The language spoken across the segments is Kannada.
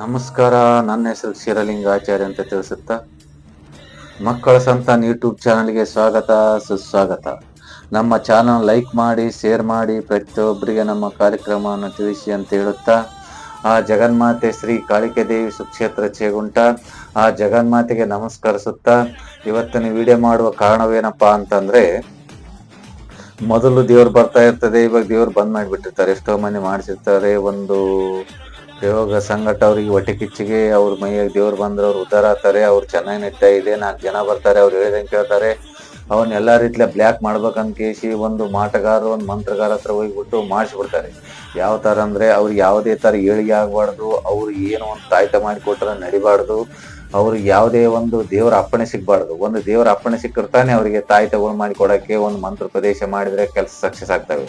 ನಮಸ್ಕಾರ. ನನ್ನ ಹೆಸರು ಕ್ಷೀರಲಿಂಗಾಚಾರ್ಯ ಅಂತ ತಿಳಿಸುತ್ತಾ, ಮಕ್ಕಳ ಸಂತಾನ್ ಯೂಟ್ಯೂಬ್ ಚಾನಲ್ಗೆ ಸ್ವಾಗತ, ಸುಸ್ವಾಗತ. ನಮ್ಮ ಚಾನಲ್ ಲೈಕ್ ಮಾಡಿ, ಶೇರ್ ಮಾಡಿ, ಪ್ರತಿಯೊಬ್ಬರಿಗೆ ನಮ್ಮ ಕಾರ್ಯಕ್ರಮವನ್ನು ತಿಳಿಸಿ ಅಂತ ಹೇಳುತ್ತಾ, ಆ ಜಗನ್ಮಾತೆ ಶ್ರೀ ಕಾಳಿಕೆ ದೇವಿ ಸುಕ್ಷೇತ್ರ ಚೇಗುಂಟ, ಆ ಜಗನ್ಮಾತೆಗೆ ನಮಸ್ಕರಿಸುತ್ತಾ, ಇವತ್ತಿನ ವಿಡಿಯೋ ಮಾಡುವ ಕಾರಣವೇನಪ್ಪಾ ಅಂತಂದ್ರೆ, ಮೊದಲು ದೇವ್ರು ಬರ್ತಾ ಇರ್ತದೆ, ಇವಾಗ ದೇವ್ರು ಬಂದ್ ಮಾಡಿಬಿಟ್ಟಿರ್ತಾರೆ. ಎಷ್ಟೋ ಮಂದಿ ಮಾಡಿಸಿರ್ತಾರೆ, ಒಂದು ಪ್ರಯೋಗ ಸಂಘಟ ಅವ್ರಿಗೆ ಹೊಟ್ಟೆ ಕಿಚ್ಚಿಗೆ ಅವ್ರ ಮೈಯಾಗ ದೇವ್ರು ಬಂದ್ರೆ ಅವ್ರು ಉದ್ಧಾರ ಆಗ್ತಾರೆ, ಅವ್ರು ಚೆನ್ನಾಗಿ ನಡೀತಾ ಇದೆ, ನಾಲ್ಕು ಜನ ಬರ್ತಾರೆ, ಅವ್ರು ಹೇಳಿದಂಗೆ ಕೇಳ್ತಾರೆ. ಅವನ್ನೆಲ್ಲ ರೀತಿಯ ಬ್ಲ್ಯಾಕ್ ಮಾಡ್ಬೇಕಂತ ಕೇಸಿ ಒಂದು ಮಾಟಗಾರ ಒಂದು ಮಂತ್ರಗಾರ ಹತ್ರ ಹೋಗಿಬಿಟ್ಟು ಮಾಡಿಸ್ಬಿಡ್ತಾರೆ. ಯಾವ ಥರ ಅಂದರೆ ಅವ್ರಿಗೆ ಯಾವುದೇ ಥರ ಏಳಿಗೆ ಆಗಬಾರ್ದು, ಅವ್ರು ಏನು ಒಂದು ತಾಯ್ತ ಮಾಡಿಕೊಟ್ರೆ ನಡಿಬಾರ್ದು ಅವ್ರಿಗೆ ಯಾವುದೇ ಒಂದು ದೇವರ ಅಪ್ಪಣೆ ಸಿಗಬಾರ್ದು. ಒಂದು ದೇವರ ಅಪ್ಪಣೆ ಸಿಕ್ಕಿರ್ತಾನೆ ಅವರಿಗೆ ತಾಯ್ತಗಳು ಮಾಡಿ ಕೊಡಕ್ಕೆ ಒಂದು ಮಂತ್ರ ಪ್ರದೇಶ ಮಾಡಿದರೆ ಕೆಲಸ ಸಕ್ಸಸ್ ಆಗ್ತವೆ.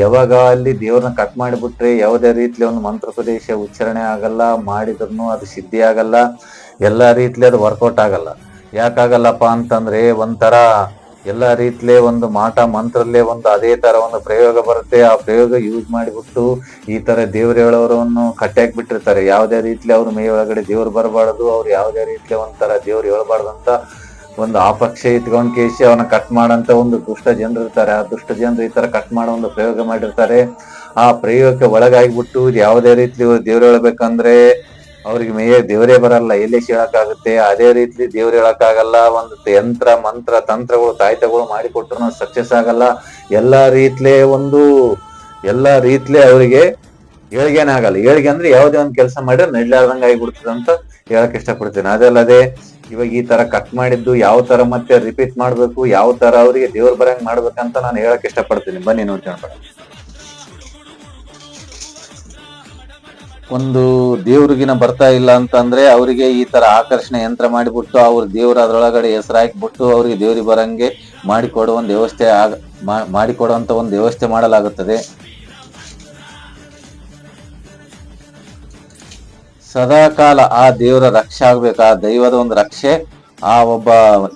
ಯಾವಾಗ ಅಲ್ಲಿ ದೇವ್ರನ್ನ ಕಟ್ ಮಾಡಿಬಿಟ್ರೆ ಯಾವುದೇ ರೀತಿಲಿ ಒಂದು ಮಂತ್ರ ಸ್ವದೇಶ ಉಚ್ಚಾರಣೆ ಆಗಲ್ಲ ಮಾಡಿದ್ರು ಅದು ಸಿದ್ಧಿ ಆಗಲ್ಲ, ಎಲ್ಲಾ ರೀತಿಲಿ ಅದು ವರ್ಕೌಟ್ ಆಗಲ್ಲ. ಯಾಕಾಗಲ್ಲಪ್ಪ ಅಂತಂದ್ರೆ ಒಂಥರ ಎಲ್ಲ ರೀತಿಲೇ ಒಂದು ಮಾಟ ಮಂತ್ರಲ್ಲೇ ಒಂದು ಅದೇ ತರ ಒಂದು ಪ್ರಯೋಗ ಬರುತ್ತೆ. ಆ ಪ್ರಯೋಗ ಯೂಸ್ ಮಾಡಿಬಿಟ್ಟು ಈ ತರ ದೇವ್ರ ಹೇಳೋರನ್ನು ಕಟ್ಟಾಕ್ ಬಿಟ್ಟಿರ್ತಾರೆ ಯಾವುದೇ ರೀತಿಲಿ ಅವ್ರ ಮೈ ಒಳಗಡೆ ದೇವ್ರು ಬರಬಾರ್ದು, ಅವ್ರು ಯಾವುದೇ ರೀತಿಲಿ ಒಂಥರ ದೇವ್ರು ಹೇಳಬಾರ್ದು ಅಂತ ಒಂದು ಆಪಕ್ಷೆ ಇಟ್ಕೊಂಡ್ ಕೇಸಿ ಅವನ ಕಟ್ ಮಾಡಂತ ಒಂದು ದುಷ್ಟ ಜನರು ಇರ್ತಾರೆ. ಆ ದುಷ್ಟ ಜನರು ಈ ತರ ಕಟ್ ಮಾಡೋ ಒಂದು ಪ್ರಯೋಗ ಮಾಡಿರ್ತಾರೆ. ಆ ಪ್ರಯೋಗಕ್ಕೆ ಒಳಗಾಗಿಬಿಟ್ಟು ಯಾವುದೇ ರೀತಿ ದೇವ್ರು ಹೇಳ್ಬೇಕಂದ್ರೆ ಅವ್ರಿಗೆ ಮೇಯ ದೇವರೇ ಬರಲ್ಲ. ಎಲ್ಲಿ ಹೇಳಕ್ಕಾಗುತ್ತೆ? ಅದೇ ರೀತಿ ದೇವ್ರು ಹೇಳಕ್ಕಾಗಲ್ಲ. ಒಂದು ಯಂತ್ರ, ಮಂತ್ರ, ತಂತ್ರಗಳು ತಾಯ್ತಗಳು ಮಾಡಿಕೊಟ್ರು ಸಕ್ಸಸ್ ಆಗಲ್ಲ. ಎಲ್ಲಾ ರೀತಿಲೇ ಒಂದು, ಎಲ್ಲಾ ರೀತಿಲೇ ಅವರಿಗೆ ಏಳ್ಗೆನೇ ಆಗಲ್ಲ. ಏಳ್ಗೆ ಅಂದ್ರೆ ಯಾವುದೇ ಒಂದು ಕೆಲಸ ಮಾಡಿದ್ರೆ ನಡ್ಲಾರ್ದಂಗ ಆಗಿಬಿಡ್ತದೆ ಅಂತ ಹೇಳಕ್ ಇಷ್ಟಪಡ್ತೀನಿ. ಅದಲ್ಲದೆ ಇವಾಗ ಈ ತರ ಕಟ್ ಮಾಡಿದ್ದು ಯಾವ ತರ ಮತ್ತೆ ರಿಪೀಟ್ ಮಾಡ್ಬೇಕು, ಯಾವ ತರ ಅವರಿಗೆ ದೇವ್ರ ಬರಂಗ್ ಮಾಡ್ಬೇಕಂತ ನಾನು ಹೇಳಕ್ ಇಷ್ಟಪಡ್ತೀನಿ ಬನ್ನಿ ನೋಡ್ತೀನಿ. ಒಂದು ದೇವ್ರಿಗಿನ ಬರ್ತಾ ಇಲ್ಲ ಅಂತಂದ್ರೆ ಅವರಿಗೆ ಈ ತರ ಆಕರ್ಷಣೆ ಯಂತ್ರ ಮಾಡಿಬಿಟ್ಟು ಅವ್ರ ದೇವ್ರ ಅದ್ರೊಳಗಡೆ ಹೆಸರು ಹಾಕಿಬಿಟ್ಟು ಅವ್ರಿಗೆ ದೇವ್ರಿಗೆ ಬರಂಗೆ ಮಾಡಿಕೊಡುವ ಒಂದು ವ್ಯವಸ್ಥೆ ಆಗ ಮಾಡಿಕೊಡುವಂತ ಒಂದು ವ್ಯವಸ್ಥೆ ಮಾಡಲಾಗುತ್ತದೆ ಸದಾಕಾಲ ಆ ದೇವರ ರಕ್ಷೆ ಆಗ್ಬೇಕು, ಆ ದೈವದ ಒಂದು ರಕ್ಷೆ, ಆ ಒಬ್ಬ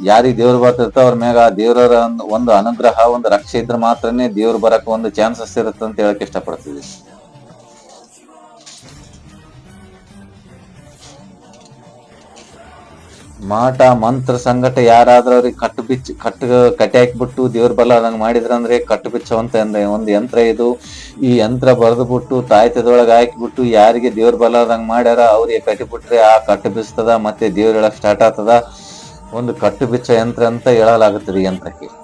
ಯಾರಿಗೆ ದೇವ್ರು ಬರ್ತಿರ್ತಾವ ಅವ್ರ ಮ್ಯಾಗ ಆ ದೇವರ ಒಂದು- ಒಂದು ಅನುಗ್ರಹ, ಒಂದು ರಕ್ಷೆ ಇದ್ರೆ ಮಾತ್ರನೇ ದೇವ್ರು ಬರಕ್ ಒಂದು ಚಾನ್ಸಸ್ ಇರುತ್ತೆ ಅಂತ ಹೇಳಕ್ ಇಷ್ಟಪಡ್ತೀವಿ ಮಾಟ, ಮಂತ್ರ, ಸಂಗಟ ಯಾರಾದ್ರೂ ಅವ್ರಿಗೆ ಕಟ್ಟು ಬಿಚ್ಚಿ, ಕಟ್ಟು ಕಟ್ಟಿ ಹಾಕ್ಬಿಟ್ಟು ದೇವ್ರ ಬಲ ನಂಗೆ ಮಾಡಿದ್ರ ಮಾಡಿದ್ರಂದ್ರೆ ಕಟ್ಟು ಬಿಚ್ಚುವಂತ ಒಂದು- ಯಂತ್ರ ಇದು. ಈ ಯಂತ್ರ ಬರೆದು ಬಿಟ್ಟು ತಾಯ್ತದೊಳಗೆ ಹಾಕಿಬಿಟ್ಟು ಯಾರಿಗೆ ದೇವ್ರ ಬಲ ಅದಂಗ ಮಾಡ್ಯಾರ ಅವ್ರಿಗೆ ಕಟ್ಟಿಬಿಟ್ರೆ ಆ ಕಟ್ಟು ಬಿಸ್ತದ, ಮತ್ತೆ ದೇವ್ರ ಹೇಳಕ್ ಸ್ಟಾರ್ಟ್ ಆಗ್ತದ. ಒಂದು ಕಟ್ಟು ಬಿಚ್ಚ ಯಂತ್ರ ಅಂತ ಹೇಳಲಾಗುತ್ತದೆ ಈ ಯಂತ್ರಕ್ಕೆ.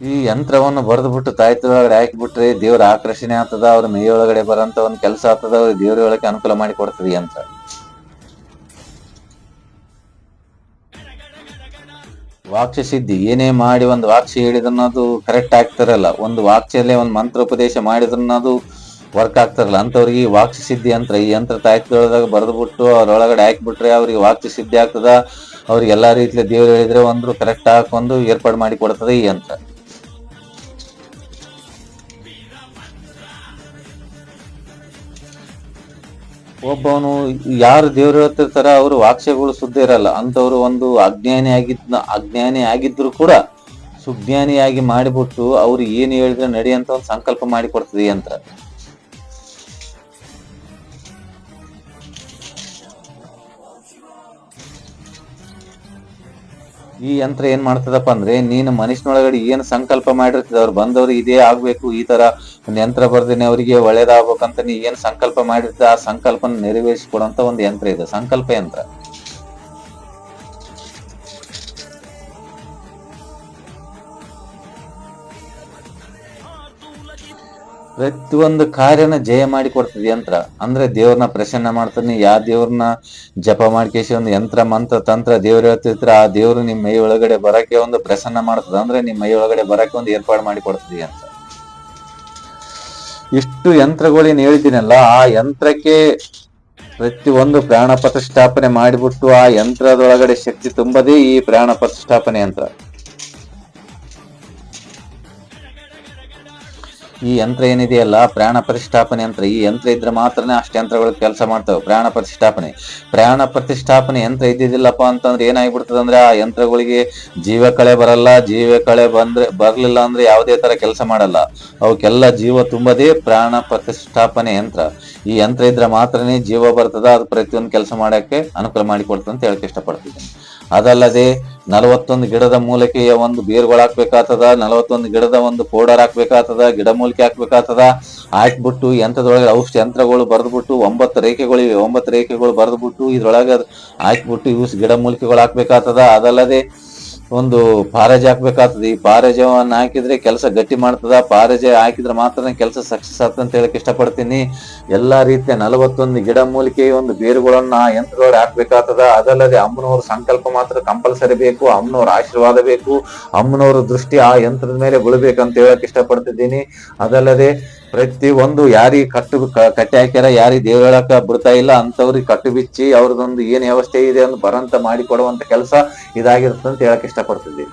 ಈ ಯಂತ್ರವನ್ನು ಬರೆದು ಬಿಟ್ಟು ತಾಯ್ತದೊಳಗಡೆ ಹಾಕಿಬಿಟ್ರೆ ದೇವ್ರ ಆಕರ್ಷಣೆ ಆಗ್ತದ, ಅವ್ರ ಮೇಯೊಳಗಡೆ ಬರಂತ ಒಂದು ಕೆಲಸ ಆಗ್ತದ, ಅವ್ರ ದೇವ್ರ ಒಳಗೆ ಅನುಕೂಲ ಮಾಡಿ ಕೊಡ್ತದೆ ಯಂತ್ರ ವಾಕ್ಯ ಸಿದ್ಧಿ, ಏನೇ ಮಾಡಿ ಒಂದು ವಾಕ್ಯ ಹೇಳಿದ್ರನ್ನೋದು ಕರೆಕ್ಟ್ ಆಗ್ತಿರಲ್ಲ, ಒಂದು ವಾಕ್ಯಲ್ಲೇ ಒಂದು ಮಂತ್ರೋಪದೇಶ ಮಾಡಿದ್ರನ್ನೋದು ವರ್ಕ್ ಆಗ್ತಿರಲ್ಲ ಅಂತವ್ರಿಗೆ ಈ ವಾಕ್ಯ ಸಿದ್ಧಿ ಯಂತ್ರ, ಈ ಯಂತ್ರ ತಾಯ್ತದೊಳದಾಗ ಬರೆದು ಬಿಟ್ಟು ಅವ್ರೊಳಗಡೆ ಹಾಕಿಬಿಟ್ರೆ ಅವ್ರಿಗೆ ವಾಕ್ಯ ಸಿದ್ಧಿ ಆಗ್ತದ, ಅವ್ರಿಗೆ ಎಲ್ಲಾ ರೀತಿಯ ದೇವ್ರು ಹೇಳಿದ್ರೆ ಒಂದು ಕರೆಕ್ಟ್ ಹಾಕೊಂಡು ಏರ್ಪಾಡು ಮಾಡಿ ಕೊಡ್ತದೆ ಈ ಯಂತ್ರ. ಒಬ್ಬವನು ಯಾರು ದೇವ್ರು ಹೇಳ್ತಿರ್ತಾರ ಅವರು ವಾಕ್ಯಗಳು ಸುದ್ದಿ ಇರಲ್ಲ ಅಂತವ್ರು ಒಂದು ಅಜ್ಞಾನಿ ಆಗಿದ್ನ, ಅಜ್ಞಾನಿ ಆಗಿದ್ರು ಕೂಡ ಸುಜ್ಞಾನಿಯಾಗಿ ಮಾಡಿಬಿಟ್ಟು ಅವ್ರು ಏನ್ ಹೇಳಿದ್ರೆ ನಡಿ ಅಂತ ಒಂದು ಸಂಕಲ್ಪ ಮಾಡಿ ಈ ಈ ಯಂತ್ರ ಏನ್ ಮಾಡ್ತದಪ್ಪ ಅಂದ್ರೆ, ನೀನು ಮನುಷ್ಯನೊಳಗಡೆ ಏನ್ ಸಂಕಲ್ಪ ಮಾಡಿರ್ತದ ಅವ್ರು ಬಂದವ್ರು ಇದೇ ಆಗ್ಬೇಕು, ಈ ತರ ಒಂದ್ ಯಂತ್ರ ಬರ್ದೇನೆ ಅವರಿಗೆ ಒಳ್ಳೇದಾಗ್ಬೇಕಂತ ನೀ ಏನ್ ಸಂಕಲ್ಪ ಮಾಡಿರ್ತದೆ ಆ ಸಂಕಲ್ಪನ ನೆರವೇರಿಸಿಕೊಡುವಂತ ಒಂದು ಯಂತ್ರ ಇದೆ, ಸಂಕಲ್ಪ ಯಂತ್ರ. ಪ್ರತಿಯೊಂದು ಕಾರ್ಯನ ಜಯ ಮಾಡಿ ಕೊಡ್ತದೆ ಯಂತ್ರ. ಅಂದ್ರೆ ದೇವ್ರನ್ನ ಪ್ರಸನ್ನ ಮಾಡ್ತಾನೆ ಯಾವ ದೇವ್ರನ್ನ ಜಪ ಮಾಡ್ಕೇಶಿ ಒಂದು ಯಂತ್ರ, ಮಂತ್ರ, ತಂತ್ರ ದೇವ್ರ ಹೇಳ್ತಿರ್ತಾರೆ, ಆ ದೇವ್ರು ನಿಮ್ ಮೈ ಒಳಗಡೆ ಬರಕ್ಕೆ ಒಂದು ಪ್ರಸನ್ನ ಮಾಡ್ತದೆ. ಅಂದ್ರೆ ನಿಮ್ ಮೈ ಒಳಗಡೆ ಬರಕ್ಕೆ ಒಂದು ಏರ್ಪಾಡು ಮಾಡಿ ಕೊಡ್ತದೆ ಯಂತ್ರ. ಇಷ್ಟು ಯಂತ್ರಗಳೇನ್ ಹೇಳ್ತೀನಲ್ಲ, ಆ ಯಂತ್ರಕ್ಕೆ ಪ್ರತಿ ಒಂದು ಪ್ರಾಣ ಪ್ರತಿಷ್ಠಾಪನೆ ಮಾಡಿಬಿಟ್ಟು ಆ ಯಂತ್ರದೊಳಗಡೆ ಶಕ್ತಿ ತುಂಬದೇ ಈ ಪ್ರಾಣ ಪ್ರತಿಷ್ಠಾಪನೆ ಯಂತ್ರ. ಈ ಯಂತ್ರ ಏನಿದೆಯಲ್ಲ? ಪ್ರಾಣ ಪ್ರತಿಷ್ಠಾಪನೆ ಯಂತ್ರ. ಈ ಯಂತ್ರ ಇದ್ರೆ ಮಾತ್ರನೇ ಅಷ್ಟು ಯಂತ್ರಗಳು ಕೆಲಸ ಮಾಡ್ತವೆ. ಪ್ರಾಣ ಪ್ರತಿಷ್ಠಾಪನೆ. ಪ್ರಾಣ ಪ್ರತಿಷ್ಠಾಪನೆ ಯಂತ್ರ ಇದ್ದಿದ್ದಿಲ್ಲಪ್ಪ ಅಂತಂದ್ರೆ ಏನಾಗ್ಬಿಡ್ತದೆ ಅಂದ್ರೆ ಆ ಯಂತ್ರಗಳಿಗೆ ಜೀವ ಕಳೆ ಬರಲ್ಲ, ಜೀವ ಕಳೆ ಬಂದ್ರೆ ಬರ್ಲಿಲ್ಲ ಅಂದ್ರೆ ಯಾವುದೇ ತರ ಕೆಲಸ ಮಾಡಲ್ಲ. ಅವಕ್ಕೆಲ್ಲ ಜೀವ ತುಂಬದೇ ಪ್ರಾಣ ಪ್ರತಿಷ್ಠಾಪನೆ ಯಂತ್ರ. ಈ ಯಂತ್ರ ಇದ್ರೆ ಮಾತ್ರನೇ ಜೀವ ಬರ್ತದ, ಅದು ಪ್ರತಿಯೊಂದು ಕೆಲಸ ಮಾಡಕ್ಕೆ ಅನುಕೂಲ ಮಾಡಿಕೊಡ್ತದೆ ಅಂತ ಹೇಳಕ್ ಇಷ್ಟಪಡ್ತಿದ್ದೀನಿ. ಅದಲ್ಲದೆ ನಲವತ್ತೊಂದು ಗಿಡದ ಮೂಲಿಕೆಯ ಒಂದು ಬೇರುಗಳು ಹಾಕ್ಬೇಕಾಗ್ತದ, ನಲವತ್ತೊಂದು ಗಿಡದ ಒಂದು ಪೌಡರ್ ಹಾಕ್ಬೇಕಾಗ್ತದ, ಗಿಡ ಮೂಲಿಕೆ ಹಾಕ್ಬೇಕಾಗ್ತದ, ಹಾಕ್ಬಿಟ್ಟು ಯಂತ್ರದೊಳಗೆ ಔಷಧ ಯಂತ್ರಗಳು ಬರೆದ್ಬಿಟ್ಟು ಒಂಬತ್ತು ರೇಖೆಗಳಿವೆ ಒಂಬತ್ತು ರೇಖೆಗಳು ಬರೆದ್ಬಿಟ್ಟು ಇದ್ರೊಳಗೆ ಹಾಕ್ಬಿಟ್ಟು ಇವು ಗಿಡ ಮೂಲಿಕೆಗಳು ಹಾಕ್ಬೇಕಾಗ್ತದ. ಅದಲ್ಲದೆ ಒಂದು ಪಾರಜ ಹಾಕ್ಬೇಕಾಗ್ತದೆ. ಈ ಪಾರಜವನ್ನ ಹಾಕಿದ್ರೆ ಕೆಲಸ ಗಟ್ಟಿ ಮಾಡ್ತದ. ಪಾರಜ ಹಾಕಿದ್ರೆ ಮಾತ್ರ ಕೆಲಸ ಸಕ್ಸಸ್ ಆಗ್ತದೆ ಅಂತ ಹೇಳಕ್ ಇಷ್ಟಪಡ್ತೀನಿ. ಎಲ್ಲಾ ರೀತಿಯ ನಲವತ್ತೊಂದು ಗಿಡ ಮೂಲಿಕೆ ಒಂದು ಬೇರುಗಳನ್ನ ಯಂತ್ರದೊಳಗೆ ಹಾಕ್ಬೇಕಾಗ್ತದ. ಅದಲ್ಲದೆ ಅಮ್ಮನವ್ರ ಸಂಕಲ್ಪ ಮಾತ್ರ ಕಂಪಲ್ಸರಿ ಬೇಕು. ಅಮ್ಮನವ್ರ ಆಶೀರ್ವಾದ ಬೇಕು. ಅಮ್ಮನವ್ರ ದೃಷ್ಟಿ ಆ ಯಂತ್ರದ ಮೇಲೆ ಬೀಳ್ಬೇಕಂತ ಹೇಳಕ್ ಇಷ್ಟಪಡ್ತಿದ್ದೀನಿ. ಅದಲ್ಲದೆ ಪ್ರತಿ ಒಂದು ಯಾರಿಗೆ ಕಟ್ಟು ಕಟ್ಟಿ ಹಾಕ್ಯಾರ, ಯಾರಿಗೆ ದೇವಳಕ ಬಿಡ್ತಾ ಇಲ್ಲ ಅಂತವ್ರಿಗೆ ಕಟ್ಟು ಬಿಚ್ಚಿ ಅವ್ರದೊಂದು ಏನ್ ವ್ಯವಸ್ಥೆ ಇದೆ ಅಂತ ಬರಂತ ಮಾಡಿ ಕೊಡುವಂತ ಕೆಲಸ ಇದಾಗಿರುತ್ತೆ ಅಂತ ಹೇಳಕ್ ಇಷ್ಟಪಡ್ತಿದ್ದೀನಿ.